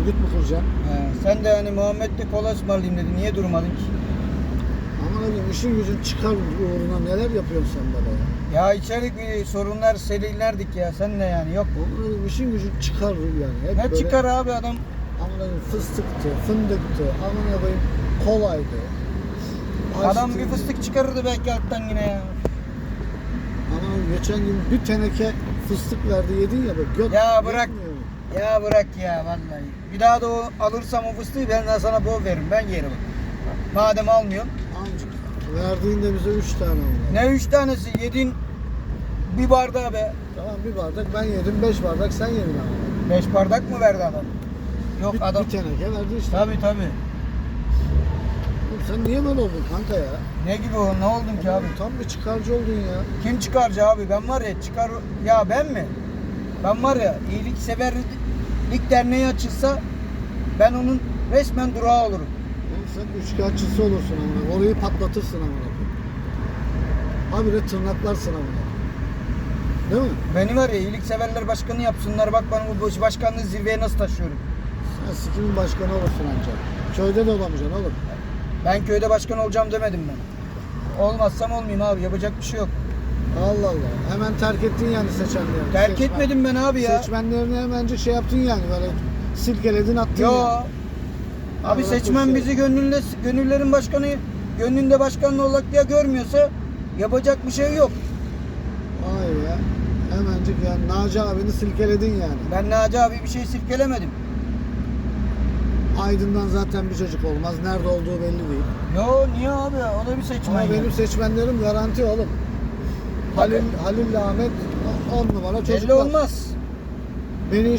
örgüt mü kuracaksın? He, sen de hani Muhammed'le kola ısmarlayayım dedi. Niye durmadın ki? Aman abim işin gücün çıkar uğruna neler yapıyorsun sen baba ya? Ya içerik bir sorunlar serillerdik ya. Sen de yani yok. Aman abim işin gücün çıkar yani. Hep Ne böyle, çıkar abi adam? Aman abim fıstıktı, fındıktı, aman abim kolaydı. Adam Açtı. bir fıstık çıkarırdı belki alttan yine ya. Aman abim geçen gün bir teneke fıstık verdi yedin ya bak. Göt Ya bırak. yetmiyor? Ya bırak ya vallahi. Bir daha da o alırsam o fıstığı ben de sana bol veririm. Ben yerim. Madem almıyorsun. Ancak verdiğinde bize üç tane oldu. Ne üç tanesi yedin bir bardağı be. Tamam bir bardak ben yedim, beş bardak sen yedin ama. Beş bardak mı verdi adam? Yok bir, adam. bir teneke verdi işte. Tabi tabi. Oğlum sen niye böyle oldun kanka ya? Ne gibi o? Ne oldun ki abi? Tam bir çıkarcı oldun ya. Kim çıkarcı abi? Ben var ya çıkar... Ya ben mi? Ben var ya iyilikseverlik derneği açılsa ben onun resmen durağı olurum. Oğlum sen üçkağıtçısı olursun ama. Orayı patlatırsın ama. Habire tırnaklarsın ama. Değil mi? Beni var ya iyilikseverler başkanı yapsınlar. Bak ben bu başkanlığı zirveye nasıl taşıyorum. Sen sikimin başkanı olursun ancak. Köyde de olamayacaksın oğlum. Ben köyde başkan olacağım demedim ben. Olmazsam olmayayım abi. Yapacak bir şey yok. Allah Allah. Hemen terk ettin yani seçenlerini. Terk Seçmen- etmedim ben abi ya. Seçmenlerini hemencik şey yaptın yani böyle silkeledin attın Yo. yani. Abi Allah seçmen korusun. bizi gönlünde, gönüllerin başkanı gönlünde başkanlı olarak diye görmüyorsa yapacak bir şey yok. Vay be. Hemencik yani Naci abini silkeledin yani. Ben Naci abi bir şey sirkelemedim. Aydın'dan zaten bir çocuk olmaz. Nerede olduğu belli değil. Yo niye abi? O da bir seçmen. Ama ya. benim seçmenlerim garanti oğlum. Halil, Halil Ahmet 10 numara Belli çocuklar. olmaz. Beni hiç